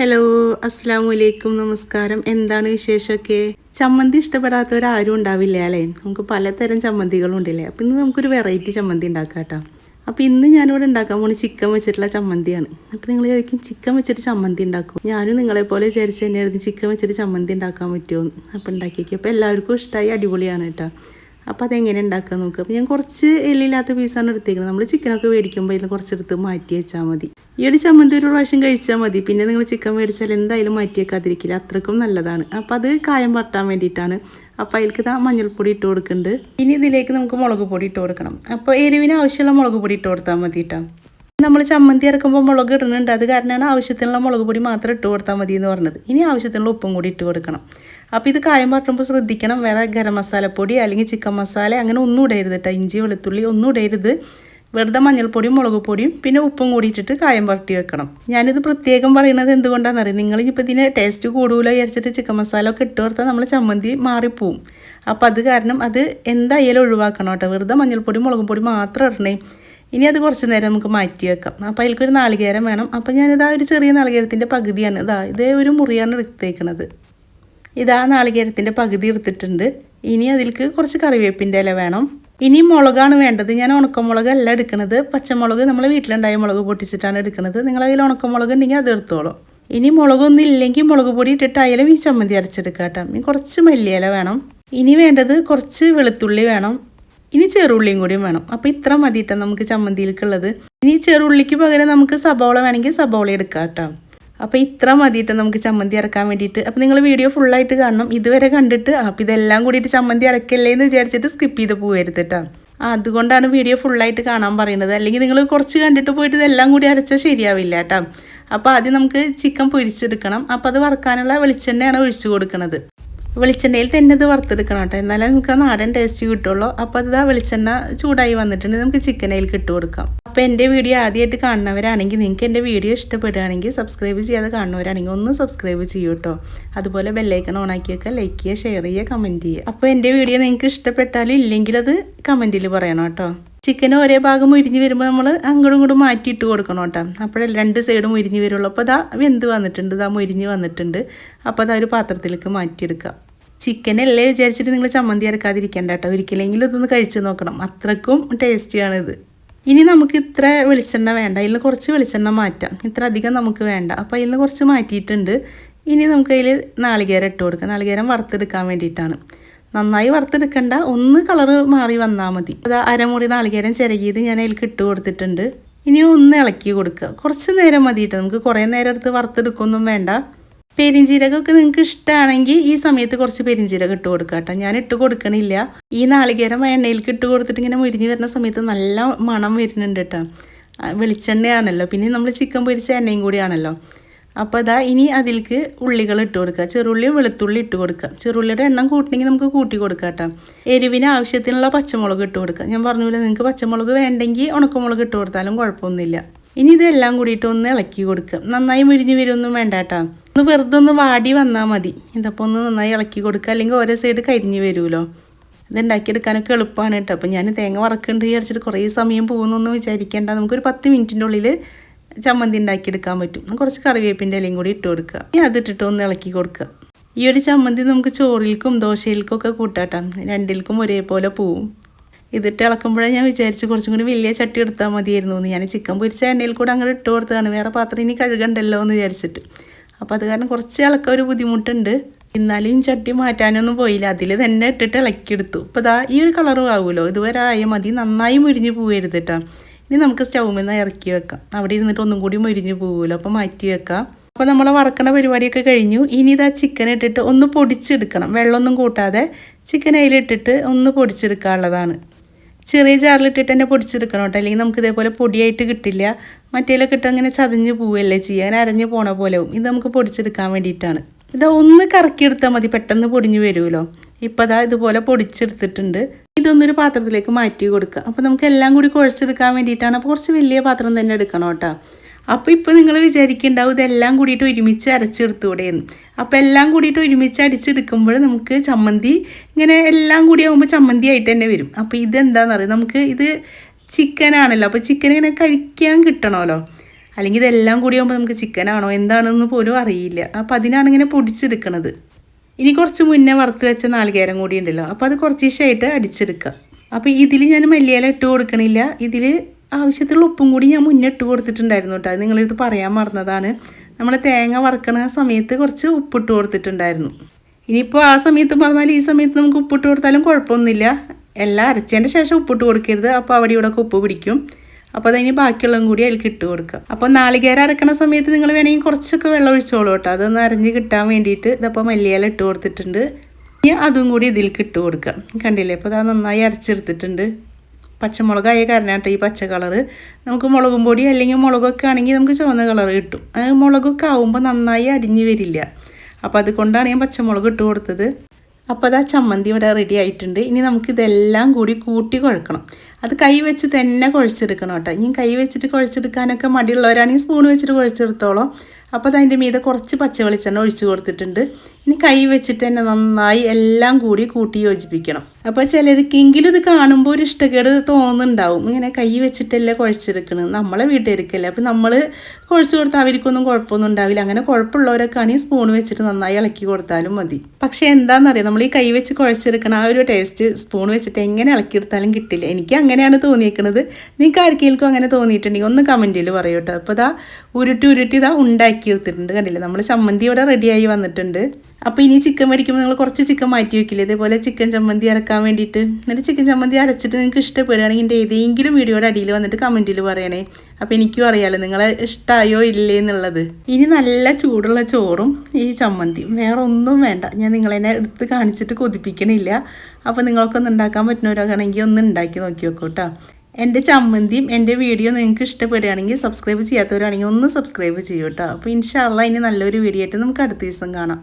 Hello അസ്സാം വലൈക്കും നമസ്കാരം എന്താണ് വിശേഷമൊക്കെ ചമ്മന്തി ഇഷ്ടപ്പെടാത്തവരാരും ഉണ്ടാവില്ല അല്ലേ നമുക്ക് പലതരം ചമ്മന്തികളുണ്ടല്ലേ അപ്പം ഇന്ന് നമുക്കൊരു വെറൈറ്റി ചമ്മന്തി ഉണ്ടാക്കാം കേട്ടോ അപ്പോൾ ഇന്ന് ഞാനിവിടെ ഉണ്ടാക്കാൻ പോണ ചിക്കൻ വെച്ചിട്ടുള്ള ചമ്മന്തിയാണ് അപ്പോൾ നിങ്ങൾ കഴിക്കും ചിക്കൻ വെച്ചിട്ട് ചമ്മന്തി ഉണ്ടാക്കും ഞാനും നിങ്ങളെപ്പോലെ വിചാരിച്ച് തന്നെയായിരുന്നു ചിക്കൻ വെച്ചിട്ട് ചമ്മന്തി ഉണ്ടാക്കാൻ പറ്റുമോ അപ്പോൾ ഉണ്ടാക്കിയൊക്കെ അപ്പോൾ എല്ലാവർക്കും ഇഷ്ടമായി അടിപൊളിയാണ് കേട്ടോ അപ്പോൾ അതെങ്ങനെ ഉണ്ടാക്കാൻ നോക്കുക അപ്പോൾ ഞാൻ കുറച്ച് എല്ലില്ലാത്ത പീസാണ് എടുത്തേക്കുന്നത് നമ്മൾ ചിക്കനൊക്കെ മേടിക്കുമ്പോൾ ഇതിൽ കുറച്ചെടുത്ത് മാറ്റി വെച്ചാൽ മതി. ഈ ഒരു ചമ്മന്തി ഒരു പ്രാവശ്യം കഴിച്ചാൽ മതി. പിന്നെ നിങ്ങൾ ചിക്കൻ മേടിച്ചാൽ എന്തായാലും മാറ്റി വെക്കാതിരിക്കില്ല. അത്രക്കും നല്ലതാണ്. അപ്പോൾ അത് കായം പട്ടാൻ വേണ്ടിയിട്ടാണ്. അപ്പോൾ അതിലേക്ക് ഇതാ മഞ്ഞൾപ്പൊടി ഇട്ട് കൊടുക്കുന്നുണ്ട് ഇനി ഇതിലേക്ക് നമുക്ക് മുളക് പൊടി ഇട്ട് കൊടുക്കണം. അപ്പോൾ എരിവിന് ആവശ്യമുള്ള മുളക് പൊടി ഇട്ട് കൊടുത്താൽ മതി കേട്ടോ നമ്മൾ ചമ്മന്തി ഇറക്കുമ്പോൾ മുളക് ഇടുന്നുണ്ട് അത് കാരണമാണ് ആവശ്യത്തിനുള്ള മുളക് പൊടി മാത്രം ഇട്ട് കൊടുത്താൽ മതി എന്ന് പറഞ്ഞത്. ഇനി ആവശ്യത്തിനുള്ള ഉപ്പും കൂടി ഇട്ട് കൊടുക്കണം. അപ്പോൾ ഇത് കായം വാട്ടുമ്പോൾ ശ്രദ്ധിക്കണം. വേറെ ഗരം മസാലപ്പൊടി അല്ലെങ്കിൽ ചിക്കൻ മസാല അങ്ങനെ ഒന്നും ഇടരുത് കേട്ടോ ഇഞ്ചി വെളുത്തുള്ളി ഒന്നും ഇടരുത്. വെറുതെ മഞ്ഞൾപ്പൊടിയും മുളക് പൊടിയും പിന്നെ ഉപ്പും കൂടിയിട്ടിട്ട് കായം വരട്ടി വെക്കണം. ഞാനിത് പ്രത്യേകം പറയുന്നത് എന്തുകൊണ്ടാണെന്ന് അറിയാം നിങ്ങൾ ഇനിയിപ്പോൾ ഇതിന് ടേസ്റ്റ് കൂടുതലോ വിചാരിച്ചിട്ട് ചിക്കൻ മസാല ഒക്കെ ഇട്ട് കൊടുത്താൽ നമ്മൾ ചമ്മന്തി മാറിപ്പോവും. അപ്പോൾ അത് കാരണം അത് എന്തായാലും ഒഴിവാക്കണം കേട്ടോ വെറുതെ മഞ്ഞൾപ്പൊടി മുളകും പൊടി മാത്രം ഇടണേ. ഇനി അത് കുറച്ച് നേരം നമുക്ക് മാറ്റി വെക്കാം. അപ്പോൾ അതിലേക്കൊരു നാളികേരം വേണം. അപ്പോൾ ഞാനിതാ ഒരു ചെറിയ നാളികേരത്തിന്റെ പകുതിയാണ്. ഇതാ ഇതേ ഒരു മുറിയാണ് എടുത്തേക്കണത്. ഇതാ നാളികേരത്തിന്റെ പകുതി എടുത്തിട്ടുണ്ട്. ഇനി അതിലേക്ക് കുറച്ച് കറിവേപ്പിന്റെ ഇല വേണം. ഇനി മുളകാണ് വേണ്ടത്. ഞാൻ ഉണക്കമുളക് അല്ല എടുക്കുന്നത് പച്ചമുളക് നമ്മൾ വീട്ടിലുണ്ടായ മുളക് പൊട്ടിച്ചിട്ടാണ് എടുക്കുന്നത് നിങ്ങളതിൽ ഉണക്കമുളക് ഉണ്ടെങ്കിൽ അത് എടുത്തോളൂ. ഇനി മുളകൊന്നും ഇല്ലെങ്കിൽ മുളക് പൊടി ഇട്ടിട്ട് അയലും ഈ ചമ്മന്തി അരച്ചെടുക്കാം കേട്ടോ. ഇനി കുറച്ച് മല്ലിയില വേണം. ഇനി വേണ്ടത് കുറച്ച് വെളുത്തുള്ളി വേണം. ഇനി ചെറുള്ളിയും കൂടിയും വേണം. അപ്പോൾ ഇത്ര മതിയിട്ടാണ് നമുക്ക് ചമ്മന്തിയിലേക്കുള്ളത് ഇനി ചെറുള്ളിക്ക് പകരം നമുക്ക് സബോള വേണമെങ്കിൽ സബോള എടുക്കാം കേട്ടോ. അപ്പോൾ ഇത്ര മതിയിട്ട് നമുക്ക് ചമ്മന്തി അരക്കാൻ വേണ്ടിയിട്ട്. അപ്പോൾ നിങ്ങൾ വീഡിയോ ഫുള്ളായിട്ട് കാണണം. ഇതുവരെ കണ്ടിട്ട് അപ്പോൾ ഇതെല്ലാം കൂടിയിട്ട് ചമ്മന്തി അരക്കല്ലേ എന്ന് വിചാരിച്ചിട്ട് സ്കിപ്പ് ചെയ്ത് പോകരുത് കേട്ടോ അതുകൊണ്ടാണ് വീഡിയോ ഫുള്ളായിട്ട് കാണാൻ പറയുന്നത് അല്ലെങ്കിൽ നിങ്ങൾ കുറച്ച് കണ്ടിട്ട് പോയിട്ട് ഇതെല്ലാം കൂടി അരച്ചാൽ ശരിയാവില്ല കേട്ടോ അപ്പോൾ ആദ്യം നമുക്ക് ചിക്കൻ പൊരിച്ചെടുക്കണം. അപ്പോൾ അത് വറുക്കാനുള്ള വെളിച്ചെണ്ണയാണ് ഒഴിച്ചു കൊടുക്കുന്നത് വെളിച്ചെണ്ണയിൽ തന്നെ ഇത് വറുത്തെടുക്കണം കേട്ടോ എന്നാലേ നമുക്ക് നാടൻ ടേസ്റ്റ് കിട്ടുള്ളൂ. അപ്പോൾ അത് വെളിച്ചെണ്ണ ചൂടായി വന്നിട്ടുണ്ടെങ്കിൽ നമുക്ക് ചിക്കനയിൽ കിട്ടു കൊടുക്കാം. അപ്പോൾ എന്റെ വീഡിയോ ആദ്യമായിട്ട് കാണുന്നവരാണെങ്കിൽ നിങ്ങൾക്ക് എന്റെ വീഡിയോ ഇഷ്ടപ്പെടുകയാണെങ്കിൽ സബ്സ്ക്രൈബ് ചെയ്യാതെ കാണുന്നവരാണെങ്കിൽ ഒന്ന് സബ്സ്ക്രൈബ് ചെയ്യൂ കേട്ടോ അതുപോലെ ബെല്ലൈക്കൺ ഓണാക്കി വെക്കുക ലൈക്ക് ചെയ്യുക ഷെയർ ചെയ്യുക കമന്റ് ചെയ്യുക. അപ്പോൾ എന്റെ വീഡിയോ നിങ്ങൾക്ക് ഇഷ്ടപ്പെട്ടാലും ഇല്ലെങ്കിൽ അത് കമന്റിൽ പറയണം കേട്ടോ ചിക്കൻ ഒരേ ഭാഗം ഉരിഞ്ഞ് വരുമ്പോൾ നമ്മൾ അങ്ങോട്ടും ഇങ്ങോട്ടും മാറ്റിയിട്ട് കൊടുക്കണം കേട്ടോ അപ്പോൾ രണ്ട് സൈഡും ഉരിഞ്ഞ് വരുള്ളൂ അപ്പോൾ അതാ വെന്ത് വന്നിട്ടുണ്ട് ഇതാ മുരിഞ്ഞ് വന്നിട്ടുണ്ട്. അപ്പോൾ അതാ ഒരു പാത്രത്തിലേക്ക് ചിക്കൻ അല്ലേ വിചാരിച്ചിട്ട് നിങ്ങൾ ചമ്മന്തി ഇറക്കാതിരിക്കേണ്ട കേട്ടോ ഒരിക്കലെങ്കിലും ഇതൊന്ന് കഴിച്ച് നോക്കണം. അത്രക്കും ടേസ്റ്റിയാണിത് ഇനി നമുക്ക് ഇത്ര വെളിച്ചെണ്ണ വേണ്ട. ഇന്ന് കുറച്ച് വെളിച്ചെണ്ണ മാറ്റാം. ഇത്ര അധികം നമുക്ക് വേണ്ട. അപ്പോൾ ഇന്ന് കുറച്ച് മാറ്റിയിട്ടുണ്ട്. ഇനി നമുക്ക് അതിൽ നാളികേരം ഇട്ട് കൊടുക്കാം. നാളികേരം വറുത്തെടുക്കാൻ വേണ്ടിയിട്ടാണ്. നന്നായി വറുത്തെടുക്കണ്ട. ഒന്ന് കളറ് മാറി വന്നാൽ മതി. അത് അരമുറി നാളികേരം ചിരകിയത് ഞാൻ അതിലേക്ക് ഇട്ട് കൊടുത്തിട്ടുണ്ട്. ഇനി ഒന്ന് ഇളക്കി കൊടുക്കുക. കുറച്ച് നേരം മതിയിട്ട് നമുക്ക് കുറേ നേരം എടുത്ത് വറുത്തെടുക്കൊന്നും വേണ്ട. പെരിഞ്ചീരകമൊക്കെ നിങ്ങൾക്ക് ഇഷ്ടമാണെങ്കിൽ ഈ സമയത്ത് കുറച്ച് പെരിഞ്ചീരകം ഇട്ട് കൊടുക്കുക കേട്ടോ. ഞാൻ ഇട്ട് കൊടുക്കണില്ല. ഈ നാളികേരം എണ്ണയിലേക്ക് ഇട്ട് കൊടുത്തിട്ട് ഇങ്ങനെ മുരിഞ്ഞ് വരുന്ന സമയത്ത് നല്ല മണം വരുന്നുണ്ട് കേട്ടോ. വെളിച്ചെണ്ണയാണല്ലോ. പിന്നെ നമ്മൾ ചിക്കൻ പൊരിച്ച എണ്ണയും കൂടിയാണല്ലോ. അപ്പോൾ അതാ ഇനി അതിലേക്ക് ഉള്ളികൾ ഇട്ട് കൊടുക്കുക ചെറുള്ളിയും വെളുത്തുള്ളി ഇട്ട് കൊടുക്കുക ചെറുള്ളിയുടെ എണ്ണം കൂട്ടണമെങ്കിൽ നമുക്ക് കൂട്ടി കൊടുക്കാം കേട്ടോ. എരിവിന് ആവശ്യത്തിനുള്ള പച്ചമുളക് ഇട്ട് കൊടുക്കുക ഞാൻ പറഞ്ഞില്ല നിങ്ങൾക്ക് പച്ചമുളക് വേണ്ടെങ്കിൽ ഉണക്കമുളക് ഇട്ട് കൊടുത്താലും കുഴപ്പമൊന്നുമില്ല. ഇനി ഇതെല്ലാം കൂടിയിട്ട് ഒന്ന് ഇളക്കി കൊടുക്കുക നന്നായി മുരിഞ്ഞ് വരുമൊന്നും വേണ്ട കേട്ടോ. ഒന്ന് വെറുതെ ഒന്ന് വാടി വന്നാൽ മതി. ഇതപ്പോൾ ഒന്ന് നന്നായി ഇളക്കി കൊടുക്കുക. അല്ലെങ്കിൽ ഓരോ സൈഡ് കരിഞ്ഞ് വരുമല്ലോ. ഇത് ഉണ്ടാക്കിയെടുക്കാനൊക്കെ എളുപ്പമാണ് കേട്ടോ. അപ്പോൾ ഞാൻ തേങ്ങ വറക്കുന്നുണ്ട് വിചാരിച്ചിട്ട് കുറേ സമയം പോകുന്നൊന്നും വിചാരിക്കേണ്ട. നമുക്കൊരു പത്ത് മിനിറ്റിന്റെ ഉള്ളിൽ ചമ്മന്തി ഉണ്ടാക്കിയെടുക്കാൻ പറ്റും. കുറച്ച് കറിവേപ്പിന്റെ ഇലയും കൂടി ഇട്ട് കൊടുക്കുക. ഇനി അതിട്ടിട്ട് ഒന്ന് ഇളക്കി കൊടുക്കുക. ഈ ഒരു ചമ്മന്തി നമുക്ക് ചോറിൽക്കും ദോശയിൽക്കും ഒക്കെ കൂട്ടാട്ടാം രണ്ടിൽക്കും ഒരേപോലെ പോവും. ഇതിട്ട് ഇളക്കുമ്പോഴേ ഞാൻ വിചാരിച്ചു കുറച്ചും കൂടി വലിയ ചട്ടി എടുത്താൽ മതിയായിരുന്നു എന്ന്. ഞാൻ ചിക്കൻ പൊരിച്ച എണ്ണയിൽ കൂടെ അങ്ങനെ ഇട്ട് കൊടുത്തതാണ്. വേറെ പാത്രം ഇനി കഴുകണ്ടല്ലോ എന്ന് വിചാരിച്ചിട്ട്. അപ്പോൾ അത് കാരണം കുറച്ച് ആൾക്കാർ ഒരു ബുദ്ധിമുട്ടുണ്ട്. എന്നാലും ചട്ടി മാറ്റാനൊന്നും പോയില്ല. അതിൽ തന്നെ ഇട്ടിട്ട് ഇളക്കിയെടുത്തു അപ്പോൾ ഇതാ ഈ ഒരു കളറും ആവുമല്ലോ ഇതുവരെ ആയ മതി. നന്നായി മുരിഞ്ഞ് പോവരുത് കേട്ടോ ഇനി നമുക്ക് സ്റ്റൗവിൽ നിന്ന് ഇറക്കി വെക്കാം. അവിടെ ഇരുന്നിട്ട് ഒന്നും കൂടി മുരിഞ്ഞ് പോകുമല്ലോ അപ്പോൾ മാറ്റി വെക്കാം. അപ്പോൾ നമ്മൾ വറക്കണ പരിപാടിയൊക്കെ കഴിഞ്ഞു. ഇനി ഇതാ ചിക്കൻ ഇട്ടിട്ട് ഒന്ന് പൊടിച്ചെടുക്കണം. വെള്ളമൊന്നും കൂട്ടാതെ. ചിക്കൻ അതിലിട്ടിട്ട് ഒന്ന് പൊടിച്ചെടുക്കാനുള്ളതാണ്. ചെറിയ ജാറിലിട്ടിട്ട് തന്നെ പൊടിച്ചെടുക്കണം കേട്ടോ. അല്ലെങ്കിൽ നമുക്ക് ഇതേപോലെ പൊടിയായിട്ട് കിട്ടില്ല. മറ്റേലൊക്കെ ഇട്ട് അങ്ങനെ ചതഞ്ഞ് പോവുകയല്ലേ ചെയ്യുക. അങ്ങനെ അരഞ്ഞ് പോണ പോലെയും ഇത് നമുക്ക് പൊടിച്ചെടുക്കാൻ വേണ്ടിയിട്ടാണ്. ഇത് ഒന്ന് കറക്കിയെടുത്താൽ മതി. പെട്ടെന്ന് പൊടിഞ്ഞു വരുമല്ലോ. ഇപ്പോൾ അതാ ഇതുപോലെ പൊടിച്ചെടുത്തിട്ടുണ്ട്. ഇതൊന്നൊരു പാത്രത്തിലേക്ക് മാറ്റി കൊടുക്കുക. അപ്പോൾ നമുക്ക് എല്ലാം കൂടി കുഴച്ചെടുക്കാൻ വേണ്ടിയിട്ടാണ്. അപ്പോൾ കുറച്ച് വലിയ പാത്രം തന്നെ എടുക്കണം കേട്ടോ. അപ്പോൾ ഇപ്പോൾ നിങ്ങൾ വിചാരിക്കുന്നുണ്ടാവും ഇതെല്ലാം കൂടിയിട്ട് ഒരുമിച്ച് അരച്ചെടുത്തൂടെയെന്ന് അപ്പോൾ എല്ലാം കൂടിയിട്ട് ഒരുമിച്ച് അടിച്ചെടുക്കുമ്പോൾ നമുക്ക് ചമ്മന്തി ഇങ്ങനെ എല്ലാം കൂടി ആകുമ്പോൾ ചമ്മന്തി ആയിട്ട് തന്നെ വരും. അപ്പോൾ ഇതെന്താണെന്ന് അറിയാം? നമുക്ക് ഇത് ചിക്കനാണല്ലോ അപ്പോൾ ചിക്കൻ ഇങ്ങനെ കഴിക്കാൻ കിട്ടണമല്ലോ. അല്ലെങ്കിൽ ഇതെല്ലാം കൂടി ആകുമ്പോൾ നമുക്ക് ചിക്കനാണോ എന്താണെന്ന് പോലും അറിയില്ല. അപ്പോൾ അതിനാണ് ഇങ്ങനെ പൊടിച്ചെടുക്കണത്. ഇനി കുറച്ച് മുന്നേ വറുത്ത് വെച്ച നാളികേരം കൂടി ഉണ്ടല്ലോ. അപ്പോൾ അത് കുറച്ച് ദിവസമായിട്ട് അടിച്ചെടുക്കുക. അപ്പോൾ ഇതിൽ ഞാൻ മല്ലിയില ഇട്ട് കൊടുക്കണില്ല. ഇതിൽ ആവശ്യത്തിലുള്ള ഉപ്പും കൂടി ഞാൻ മുന്നേ ഇട്ട് കൊടുത്തിട്ടുണ്ടായിരുന്നു കേട്ടോ. അത് നിങ്ങളിത് പറയാൻ മറന്നതാണ്. നമ്മൾ തേങ്ങ വറുക്കണ സമയത്ത് കുറച്ച് ഉപ്പിട്ട് കൊടുത്തിട്ടുണ്ടായിരുന്നു. ഇനിയിപ്പോൾ ആ സമയത്ത് പറഞ്ഞാൽ ഈ സമയത്ത് നമുക്ക് ഉപ്പിട്ട് കൊടുത്താലും കുഴപ്പമൊന്നുമില്ല. എല്ലാം അരച്ചതിന്റെ ശേഷം ഉപ്പിട്ട് കൊടുക്കരുത്. അപ്പോൾ അവിടെ ഇവിടെ ഉപ്പ് പിടിക്കും. അപ്പോൾ അതിന് ബാക്കിയുള്ളതും കൂടി അതിൽ ഇട്ട് കൊടുക്കുക. അപ്പോൾ നാളികേരം അരക്കണ സമയത്ത് നിങ്ങൾ വേണമെങ്കിൽ കുറച്ചൊക്കെ വെള്ളം ഒഴിച്ചോളൂ കേട്ടോ. അതൊന്ന് അരഞ്ഞ് കിട്ടാൻ വേണ്ടിയിട്ട് ഇതപ്പോൾ മല്ലിയില ഇട്ട് കൊടുത്തിട്ടുണ്ട്. ഇനി അതും കൂടി ഇതിൽ ഇട്ട് കൊടുക്കുക. കണ്ടില്ലേ? അപ്പോൾ അത് നന്നായി അരച്ചെടുത്തിട്ടുണ്ട്. പച്ചമുളകായ കാരണമായിട്ട് ഈ പച്ച കളറ്. നമുക്ക് മുളകും പൊടി അല്ലെങ്കിൽ മുളകൊക്കെ ആണെങ്കിൽ നമുക്ക് ചുവന്ന കളർ കിട്ടും. അത് മുളകൊക്കെ ആവുമ്പോൾ നന്നായി അടിഞ്ഞു വരില്ല. അപ്പോൾ അതുകൊണ്ടാണ് ഞാൻ പച്ചമുളക് ഇട്ട് കൊടുത്തത്. അപ്പോൾ അത് ചമ്മന്തി ഇവിടെ റെഡി ആയിട്ടുണ്ട്. ഇനി നമുക്കിതെല്ലാം കൂടി കൂട്ടി കുഴക്കണം. അത് കൈ വെച്ച് തന്നെ കുഴച്ചെടുക്കണം കേട്ടോ. ഇനി കൈ വെച്ചിട്ട് കുഴച്ചെടുക്കാനൊക്കെ മടിയുള്ളവരാണെങ്കിൽ സ്പൂൺ വെച്ചിട്ട് കുഴച്ചെടുത്തോളാം. അപ്പോൾ അത് അതിന്റെ മീതെ കുറച്ച് പച്ച വെളിച്ചെണ്ണ ഒഴിച്ച് കൊടുത്തിട്ടുണ്ട്. ഇനി കൈ വെച്ചിട്ട് തന്നെ നന്നായി എല്ലാം കൂടി കൂട്ടി യോജിപ്പിക്കണം. അപ്പോൾ ചിലർക്കെങ്കിലും ഇത് കാണുമ്പോൾ ഒരു ഇഷ്ടക്കേട് തോന്നുന്നുണ്ടാവും. ഇങ്ങനെ കൈ വെച്ചിട്ടല്ലേ കുഴച്ചെടുക്കണത് നമ്മളെ വീട്ടുകാർക്കല്ലേ. അപ്പോൾ നമ്മൾ കുഴച്ച് കൊടുത്താൽ അവർക്കൊന്നും കുഴപ്പമൊന്നും ഉണ്ടാവില്ല. അങ്ങനെ കുഴപ്പമുള്ളവരൊക്കെ ആണെങ്കിൽ സ്പൂൺ വെച്ചിട്ട് നന്നായി ഇളക്കി കൊടുത്താലും മതി. പക്ഷേ എന്താണെന്നറിയാം? നമ്മൾ ഈ കൈ വെച്ച് കുഴച്ചെടുക്കണ ആ ഒരു ടേസ്റ്റ് സ്പൂൺ വെച്ചിട്ട് എങ്ങനെ ഇളക്കിയെടുത്താലും കിട്ടില്ല. എനിക്ക് അങ്ങനെയാണ് തോന്നിയേക്കുന്നത് നിങ്ങൾക്ക് ആർക്കെങ്കിലും അങ്ങനെ തോന്നിയിട്ടുണ്ടെങ്കിൽ ഒന്ന് കമന്റിൽ പറയൂ കേട്ടോ അപ്പോൾ ഇതാ ഉരുട്ടി ഉരുട്ടി ഇതാ ഉണ്ടാക്കി എടുത്തിട്ടുണ്ട് കണ്ടില്ലേ? നമ്മൾ ചമ്മന്തി ഇവിടെ റെഡിയായി വന്നിട്ടുണ്ട്. അപ്പോൾ ഇനി ചിക്കൻ മേടിക്കുമ്പോൾ നിങ്ങൾ കുറച്ച് ചിക്കൻ മാറ്റി വെക്കില്ലേ? ഇതേപോലെ ചിക്കൻ ചമ്മന്തി അരക്കാൻ വേണ്ടിയിട്ട്. എന്നിട്ട് ചിക്കൻ ചമ്മന്തി അരച്ചിട്ട് നിങ്ങൾക്ക് ഇഷ്ടപ്പെടുകയാണെങ്കിൽ എന്റെ ഏതെങ്കിലും വീഡിയോയുടെ അടിയിൽ വന്നിട്ട് കമന്റിൽ പറയണേ. അപ്പോൾ എനിക്കും അറിയാലോ നിങ്ങളെ ഇഷ്ടമായോ ഇല്ലേ എന്നുള്ളത്. ഇനി നല്ല ചൂടുള്ള ചോറും ഈ ചമ്മന്തിയും. വേറെ ഒന്നും വേണ്ട. ഞാൻ നിങ്ങളെന്നെ എടുത്ത് കാണിച്ചിട്ട് കൊതിപ്പിക്കണില്ല. അപ്പോൾ നിങ്ങൾക്കൊന്ന് ഉണ്ടാക്കാൻ പറ്റുന്നവരാണെങ്കിൽ ഒന്ന് ഉണ്ടാക്കി നോക്കി നോക്കൂ കേട്ടോ എന്റെ ചമ്മന്തിയും എന്റെ വീഡിയോ നിങ്ങൾക്ക് ഇഷ്ടപ്പെടുകയാണെങ്കിൽ സബ്സ്ക്രൈബ് ചെയ്യാത്തവരാണെങ്കിൽ ഒന്ന് സബ്സ്ക്രൈബ് ചെയ്യൂ കേട്ടോ അപ്പോൾ ഇൻഷാല്ല ഇനി നല്ലൊരു വീഡിയോ ആയിട്ട് നമുക്ക് അടുത്ത ദിവസം കാണാം.